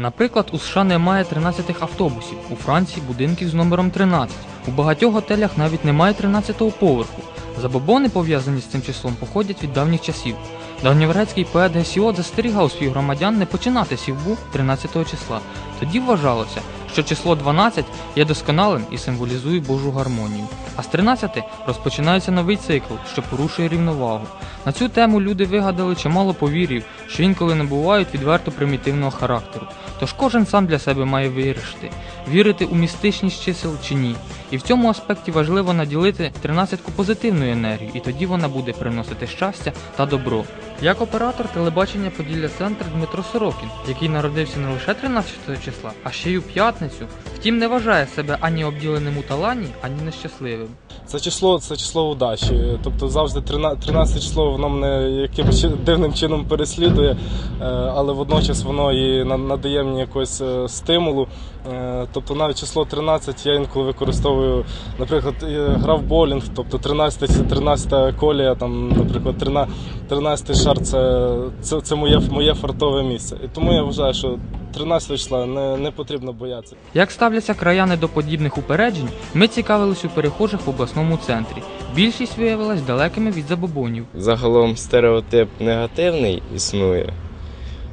Наприклад, у США немає 13 автобусів, у Франції будинків з номером 13. У багатьох готелях навіть немає 13-го поверху. Забобони, пов'язані з цим числом, походять від давніх часів. Давньогрецький поет Гесіод застерігав своїх громадян не починати сівбу 13-го числа. Тоді вважалося, що число 12 є досконалим і символізує Божу гармонію. А з 13 розпочинається новий цикл, що порушує рівновагу. На цю тему люди вигадали чимало повірів, що інколи набувають відверто примітивного характеру. Тож кожен сам для себе має вирішити, вірити у містичність чисел чи ні. І в цьому аспекті важливо наділити 13-ку позитивною енергією, і тоді вона буде приносити щастя та добро. Як оператор телебачення Поділля Центр Дмитро Сорокін, який народився не лише 13 числа, а ще й у п'ятницю, втім не вважає себе ані обділеним у талані, ані нещасливим. Це число, це число удачі. Тобто завжди 13 13 число воно мене якимось дивним чином переслідує, е, але водночас воно і надає мені якогось е, стимулу. Е, Тобто навіть число 13 я інколи використовую, наприклад, грав в боулінг, тобто 13 це 13 колія, там, наприклад, 13 13 шар це, це, це моє, моє фартове місце. І тому я вважаю, що 13 числа не, не потрібно боятися. Як ставляться краяни до подібних упереджень, ми цікавились у перехожих в обласному центрі. Більшість виявилась далекими від забобонів. Загалом стереотип негативний існує,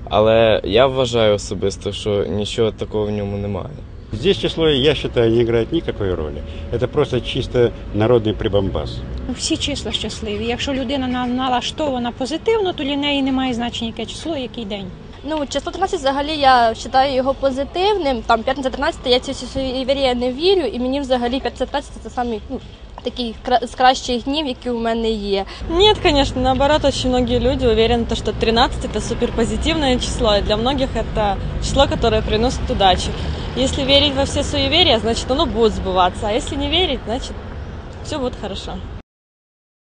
але я вважаю особисто, що нічого такого в ньому немає. Здесь число, я считаю, не играет никакой роли. Это просто чисто народный прибамбас. Всі числа щасливі. Якщо людина на- налаштована позитивно, то для неї немає значення, яке число, який день. Ну, число 13 взагалі я вважаю його позитивним. Там 15-13, я ці суєвірія не вірю, і мені взагалі 15-13 це самий ну, такий кра- з кращих днів, які у мене є. Нет, конечно, наоборот, очень многие люди уверены, то, что 13 это суперпозитивное число, и для многих это число, которое приносит удачу. Если верить во все суеверия, значит оно будет сбываться, а если не верить, значит все будет хорошо.